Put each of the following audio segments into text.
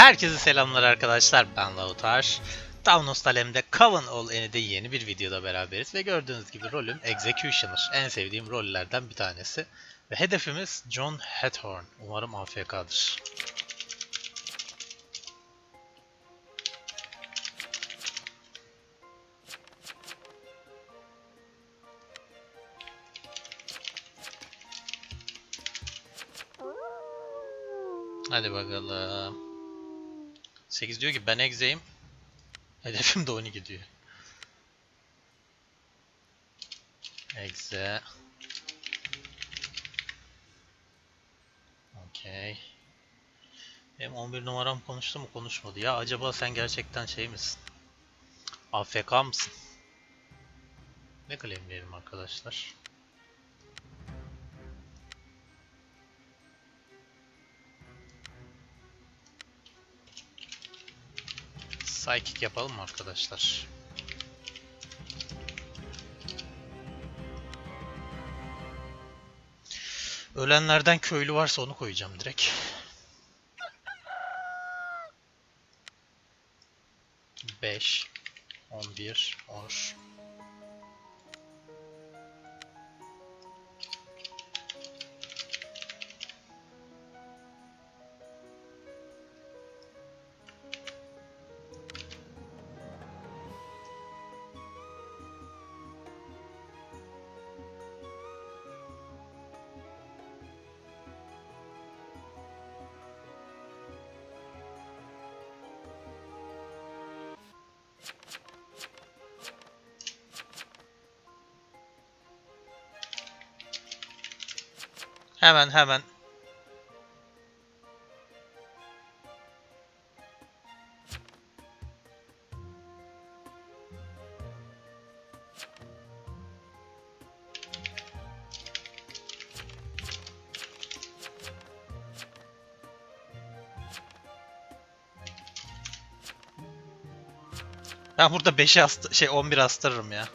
Herkese selamlar arkadaşlar. Ben Lautar. Down Alem'de Coven All Any'de yeni bir videoda beraberiz ve gördüğünüz gibi rolüm Executioner. En sevdiğim rollerden bir tanesi. Ve hedefimiz John Hathorne. Umarım AFK'dır. Hadi bakalım. 8 diyor ki ben Exe'yim. Hedefim de 12 diyor. Exe. Okey. Benim 11 numaram konuştu mu konuşmadı. Ya acaba sen gerçekten şey misin? AFK mısın? Ne claimleyelim arkadaşlar? Psychic yapalım mı arkadaşlar? Ölenlerden köylü varsa onu koyacağım direkt. Beş, on bir, on. Hemen hemen. Ben burada 5'e ast şey 11 astırırım ya.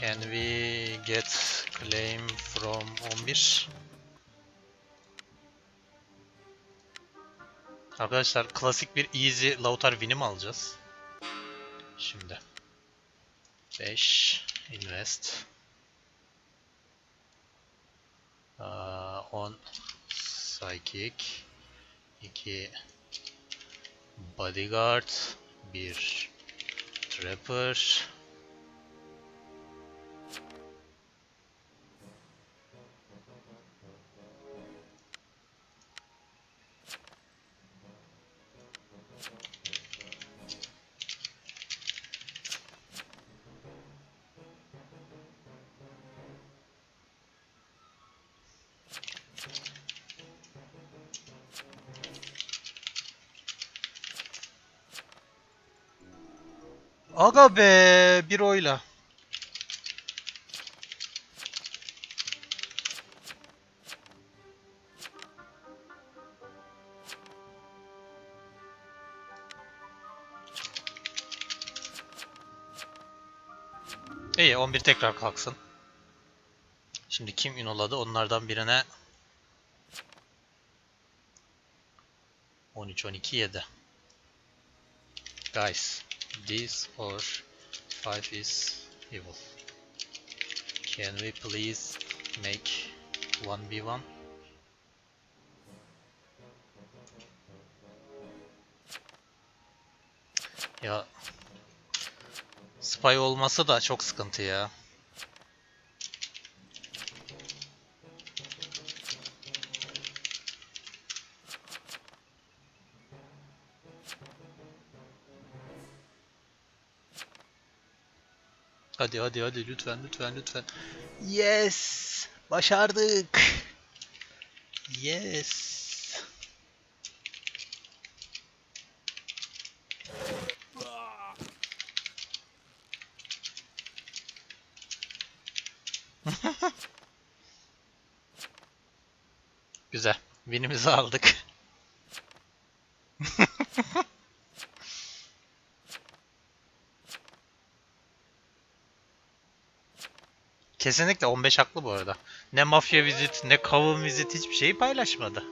Can we get claim from 11? Arkadaşlar klasik bir easy Lautar win'i mi alacağız? Şimdi. 5 invest. Aa, 10 psychic. 2 bodyguard. 1 trapper. Aga be bir oyla. İyi 11 tekrar kalksın. Şimdi kim inoladı? Onlardan birine 13 12 7. Guys, this or 5 is evil. Can we please make 1v1? Ya Spy olması da çok sıkıntı ya. Hadi hadi hadi lütfen lütfen lütfen. Yes! Başardık. Yes. Güzel. Win'imizi aldık. Kesinlikle 15 haklı bu arada. Ne mafya vizit ne kavun vizit hiçbir şeyi paylaşmadı.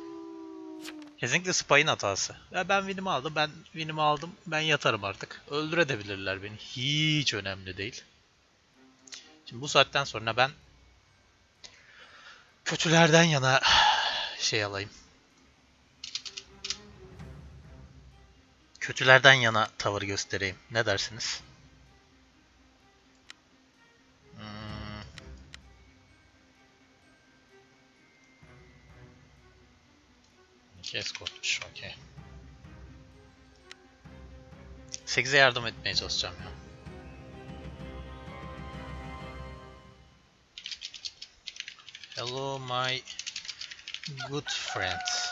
Kesinlikle Spy'ın hatası. Ya ben winimi aldım, ben winimi aldım, ben yatarım artık. Öldürebilirler beni. Hiç önemli değil. Şimdi bu saatten sonra ben kötülerden yana şey alayım. Kötülerden yana tavır göstereyim. Ne dersiniz? İki escortmuş, okey. 8'e yardım etmeye çalışacağım ya. Hello my good friend.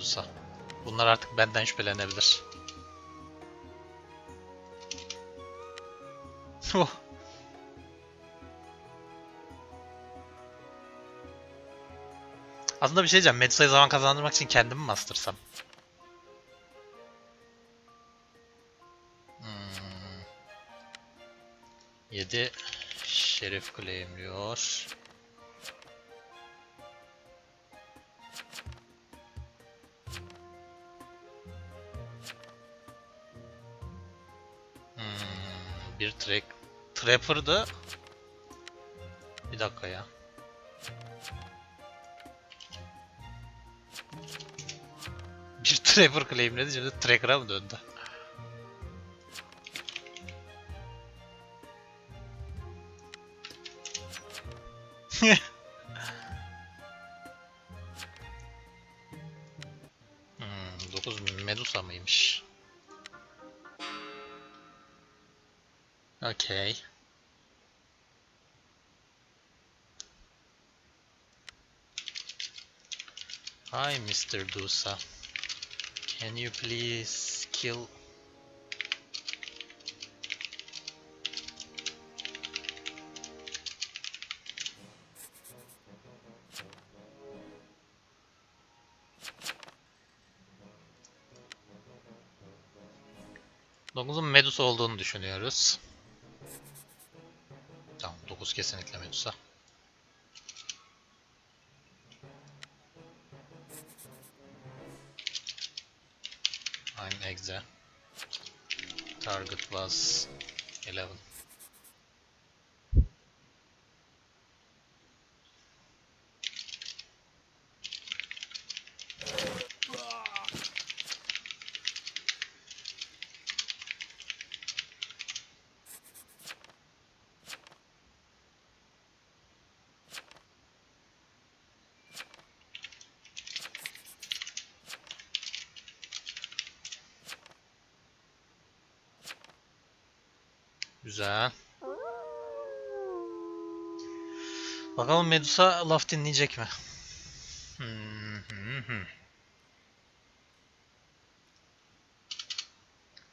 Medusa. Bunlar artık benden şüphelenebilir. Oh. Aslında bir şey diyeceğim. Medusa'yı zaman kazandırmak için kendimi mi bastırsam? Hmm. 7 Şerif claimliyor. Hmm, bir track Trapper'dı. Bir dakika ya. Bir Trapper claimledi şimdi Tracker'a mı döndü? hmm, Mr. Dusa. Can you please kill... Dokuzun Medusa olduğunu düşünüyoruz. Tamam 9 kesinlikle Medusa. I'm Exe. Target was 11. Güzel. Bakalım Medusa laf dinleyecek mi?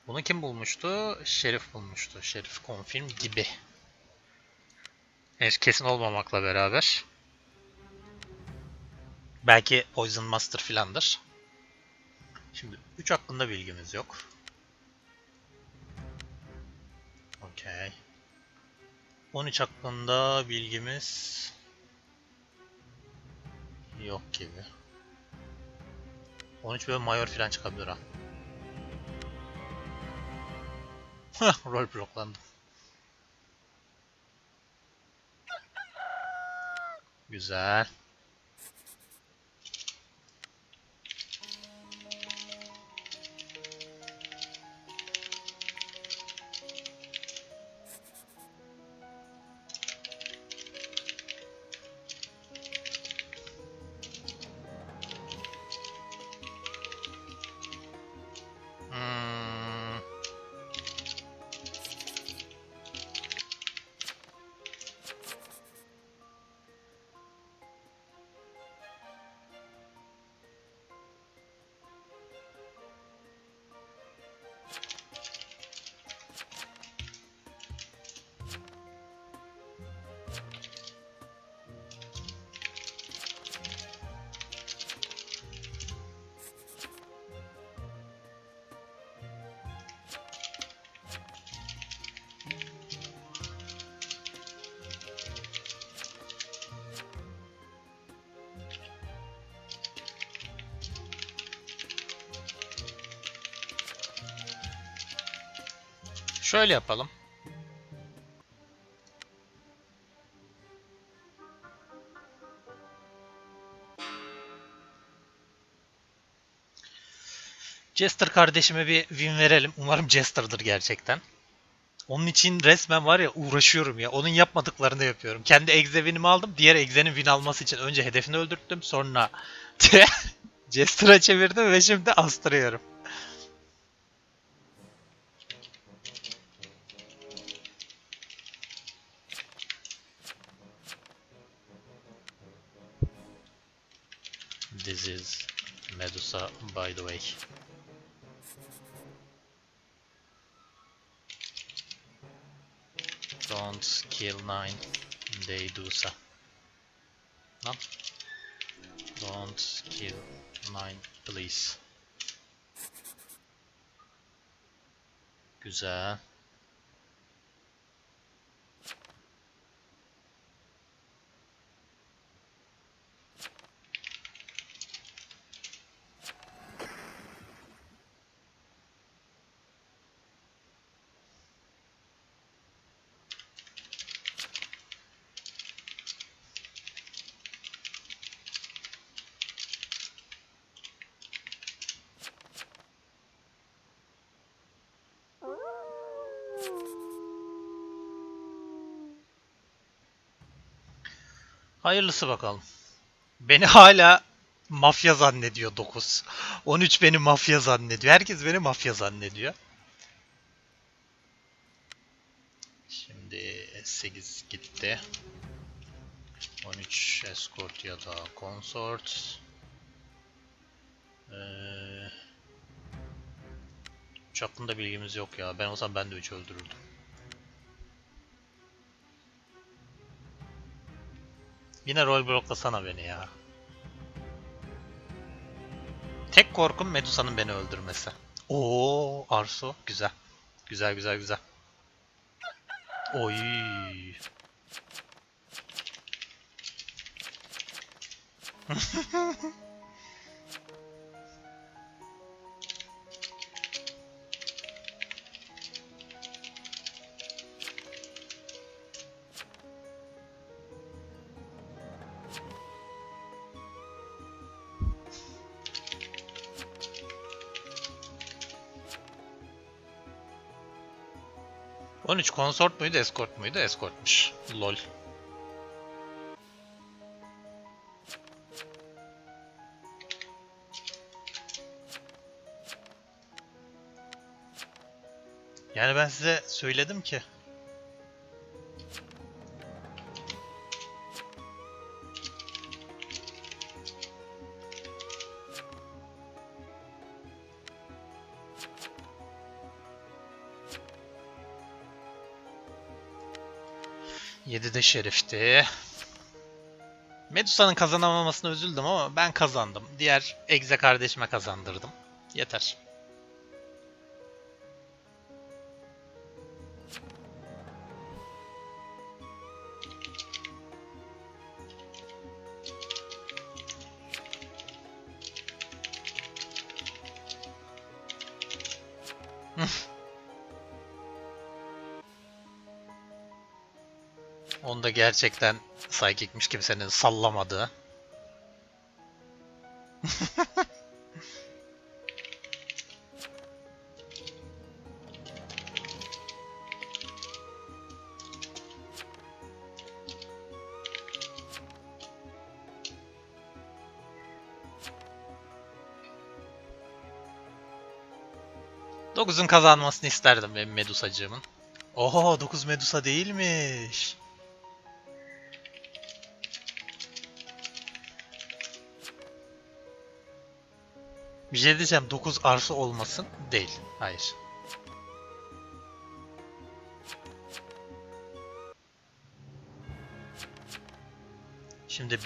Bunu kim bulmuştu? Şerif bulmuştu. Şerif confirm gibi. Henüz kesin olmamakla beraber. Belki Poison Master filandır. Şimdi 3 hakkında bilgimiz yok. Okey. 13 hakkında bilgimiz yok gibi. 13 böyle mayor falan çıkabilir ha. Rol bloklandım. Güzel. Şöyle yapalım. Jester kardeşime bir win verelim. Umarım Jester'dır gerçekten. Onun için resmen var ya uğraşıyorum ya. Onun yapmadıklarını yapıyorum. Kendi win'imi aldım. Diğer egzenin win alması için önce hedefini öldürttüm. Sonra Jester'a çevirdim ve şimdi astırıyorum. Medusa by the way. Don't kill nine, they do so. Lan. Don't kill nine, please. Güzel. Hayırlısı bakalım. Beni hala mafya zannediyor 9. 13 beni mafya zannediyor. Herkes beni mafya zannediyor. Şimdi 8 gitti. 13 escort ya da consort. Ee, hakkında bilgimiz yok ya. Ben olsam ben de 3 öldürürdüm. Yine rol bloklasana beni ya. Tek korkum Medusa'nın beni öldürmesi. Oo, Arso güzel. Güzel güzel güzel. Oy. konsort muydu, escort muydu? Escortmuş. Lol. Yani ben size söyledim ki. Yedi de şerifti. Medusa'nın kazanamamasına üzüldüm ama ben kazandım. Diğer Egze kardeşime kazandırdım. Yeter. Onda gerçekten psychic'miş kimsenin sallamadığı. Dokuzun kazanmasını isterdim benim Medusacığımın. Oho 9 Medusa değilmiş. Bir şey diyeceğim 9 arsa olmasın değil. Hayır. Şimdi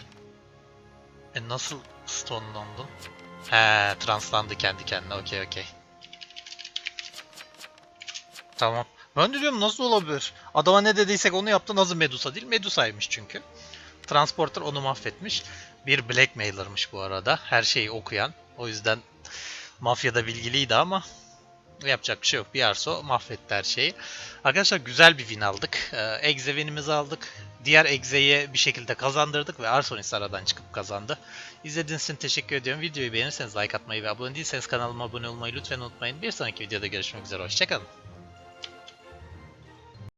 e nasıl stonelandın? He, translandı kendi kendine. Okey okey. Tamam. Ben de diyorum nasıl olabilir? Adama ne dediysek onu yaptı. Nasıl Medusa değil? Medusa'ymış çünkü. Transporter onu mahvetmiş. Bir blackmailer'mış bu arada. Her şeyi okuyan. O yüzden mafyada bilgiliydi ama Yapacak bir şey yok. Bir Arso mahvetti her şeyi. Arkadaşlar güzel bir win aldık. Ee, Exe aldık. Diğer Exe'ye bir şekilde kazandırdık ve Arsonis aradan çıkıp kazandı. İzlediğiniz için teşekkür ediyorum. Videoyu beğenirseniz like atmayı ve abone değilseniz kanalıma abone olmayı lütfen unutmayın. Bir sonraki videoda görüşmek üzere. Hoşçakalın.